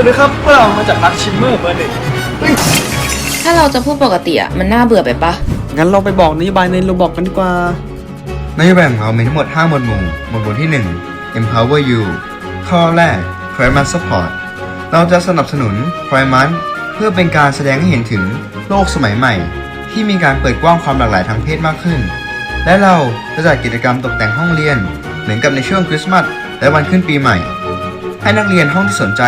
วัสดีครับพวกเรามาจากรักชิมเมอร์เบอร์หนึ่งถ้าเราจะพูดปกติอะมันน่าเบื่อไปปะงั้นเราไปบอกนโยบายในโรบอกกันดีกว่านโยบายของเรามีทั้งหมด 5 หมวดหมู่ หมวดหมู่ที่ 1 empower you ข้อแรก climate support เราจะสนับสนุน climate เพื่อเป็นการแสดงให้เห็นถึงโลกสมัยใหม่ ที่มีการเปิดกว้างความหลากหลายทางเพศมากขึ้น และเราจะจัดกิจกรรมตกแต่งห้องเรียน เหมือนกับในช่วงคริสต์มาสและวันขึ้นปีใหม่ ให้นักเรียนห้องที่สนใจ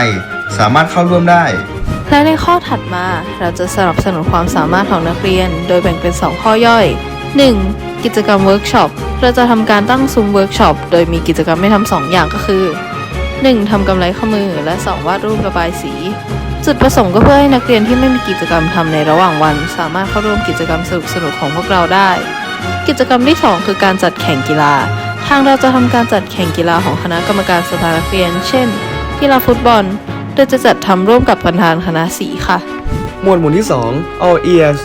สามารถเข้าร่วมได้ และในข้อถัดมาเราจะสนับสนุนความสามารถของนักเรียน โดยแบ่งเป็น 2 ข้อย่อย 1. กิจกรรมเวิร์กช็อปเราจะทำการตั้งซุ้มเวิร์กช็อปโดยมีกิจกรรมให้ทำสองอย่างก็คือ 1. ทำกำไรข้อมือและ 2. วาดรูประบายสี จุดประสงค์ก็เพื่อให้นักเรียนที่ไม่มีกิจกรรมทำในระหว่างวัน สามารถเข้าร่วมกิจกรรมสนุกๆของพวกเราได้ กิจกรรมที่ 2 คือการจัดแข่งกีฬา ทางเราจะทำการจัดแข่งกีฬาของคณะกรรมการสภานักเรียน เช่น กีฬาฟุตบอล โดยจะจัดทำร่วมกับประธานคณะสีค่ะ หมวดหมู่ที่ 2 all ears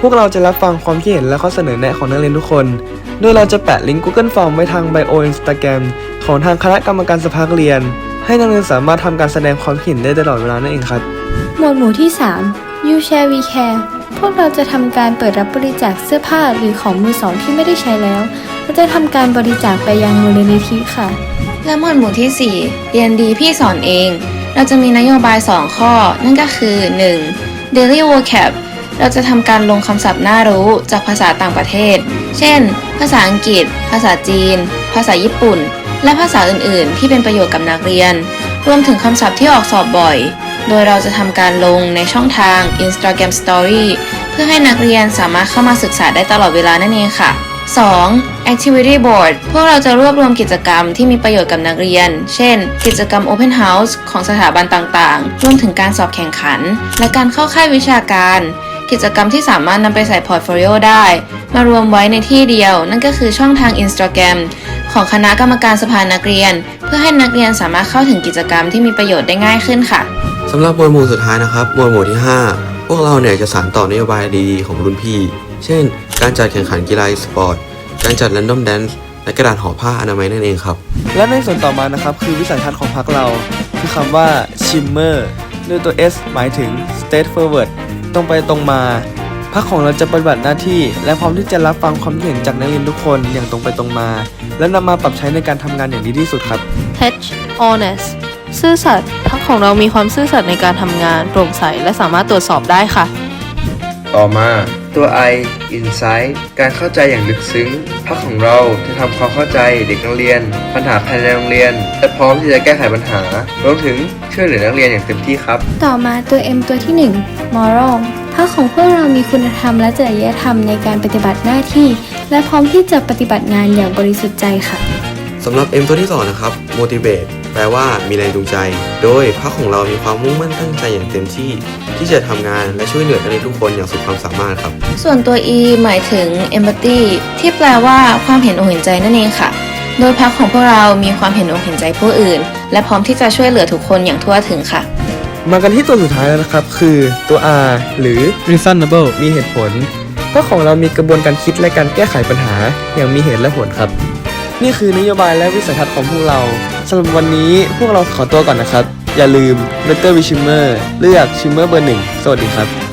พวกเราจะรับฟังความคิดเห็นและข้อเสนอแนะของนักเรียนทุกคน โดยเราจะแปะลิงก์ Google Form ไว้ทางไบโอ Instagram ของทางคณะกรรมการสภานักเรียน ให้นักเรียนสามารถทำการแสดงความคิดเห็นได้ตลอดเวลานั่นเองครับ หมวดหมู่ที่ 3 You Share We Care พวกเราจะทำการเปิดรับบริจาคเสื้อผ้าหรือของมือสองที่ไม่ได้ใช้แล้วและจะทำการบริจาคไปยังมูลนิธิค่ะ และหมวดหมู่ที่ 4 เรียนดีพี่สอนเอง เราจะมีนโยบาย 2 ข้อ นั่นก็คือ 1. daily vocab เราจะทำการลงคำศัพท์น่ารู้จากภาษาต่างประเทศ เช่น ภาษาอังกฤษ ภาษาจีน ภาษาญี่ปุ่น และภาษาอื่น ๆ ที่เป็นประโยชน์กับนักเรียน รวมถึงคำศัพท์ที่ออกสอบบ่อย โดยเราจะทำการลงในช่องทาง Instagram Story เพื่อให้นักเรียนสามารถเข้ามาศึกษาได้ตลอดเวลานั่นเองค่ะ 2. Activity Board พวกเราจะรวบรวมกิจกรรมที่มีประโยชน์กับนักเรียน เช่น กิจกรรม Open House ของสถาบันต่างๆ รวมถึงการสอบแข่งขัน และการเข้าค่ายวิชาการ กิจกรรมที่สามารถนำไปใส่พอร์ตโฟลิโอได้ มารวมไว้ในที่เดียว นั่นก็คือช่องทาง Instagram ของคณะกรรมการสภานักเรียน เพื่อให้นักเรียนสามารถเข้าถึงกิจกรรมที่มีประโยชน์ได้ง่ายขึ้นค่ะสำหรับหมวดหมู่สุดท้ายนะครับหมวดหมู่ที่ 5 พวกเราเนี่ยจะสานต่อนโยบายดีๆของรุ่นพี่ เช่น การจัดแข่งขันกีฬาสปอร์ต การจัด Random Dance และกระดาษห่อผ้าอนามัยนั่นเองครับ และในส่วนต่อมานะครับคือวิสัยทัศน์ของพรรคเรา คือคำว่า shimmer ด้วยตัว S หมายถึง state forward ตรงไปตรงมาพรรคของเราจะปฏิบัติหน้าที่ และพร้อมที่จะรับฟังความคิดเห็นจากนักเรียนทุกคนอย่างตรงไปตรงมา และนำมาปรับใช้ในการทำงานอย่างดีที่สุดครับ H honest ซื่อสัตย์พรรคของเรามีความซื่อสัตย์ในการทำงานโปร่งใสและสามารถตรวจสอบได้ค่ะ ต่อมา ตัว I Insight การเข้าใจอย่างลึกซึ้งพักของเราจะทำความเข้าใจเด็กนักเรียน ปัญหาภายในโรงเรียน และพร้อมที่จะแก้ไขปัญหารวมถึงช่วยเหลือนักเรียนอย่างเต็มที่ครับ ต่อมาตัว M ตัวที่ 1 moral พรรคของพวกเรามีคุณธรรมและจริยธรรมในการปฏิบัติหน้าที่ และพร้อมที่จะปฏิบัติงานอย่างบริสุทธิ์ใจค่ะสำหรับ M ตัวที่2นะครับ motivate แปลว่ามีแรงจูงใจ โดยพรรคของเรามีความมุ่งมั่นตั้งใจอย่างเต็มที่ ที่จะทำงานและช่วยเหลือนักเรียนทุกคนอย่างสุดความสามารถครับ ส่วนตัว E หมายถึง empathy ที่แปลว่าความเห็นอกเห็นใจนั่นเองค่ะ โดยพักของพวกเรามีความเห็นอกเห็นใจผู้อื่น และพร้อมที่จะช่วยเหลือทุกคนอย่างทั่วถึงค่ะ มากันที่ตัวสุดท้ายแล้วนะครับ คือตัว R หรือ reasonable มีเหตุผลเพราะของเรามีกระบวนการคิดและการแก้ไขปัญหาอย่างมีเหตุและผลครับ นี่คือนโยบายและวิสัยทัศน์ของพวกเราสำหรับวันนี้พวกเราขอตัวก่อนนะครับ อย่าลืม Better w i Shimmer เลือก Shimmer เบอร์หนึ่งสวัสดีครับ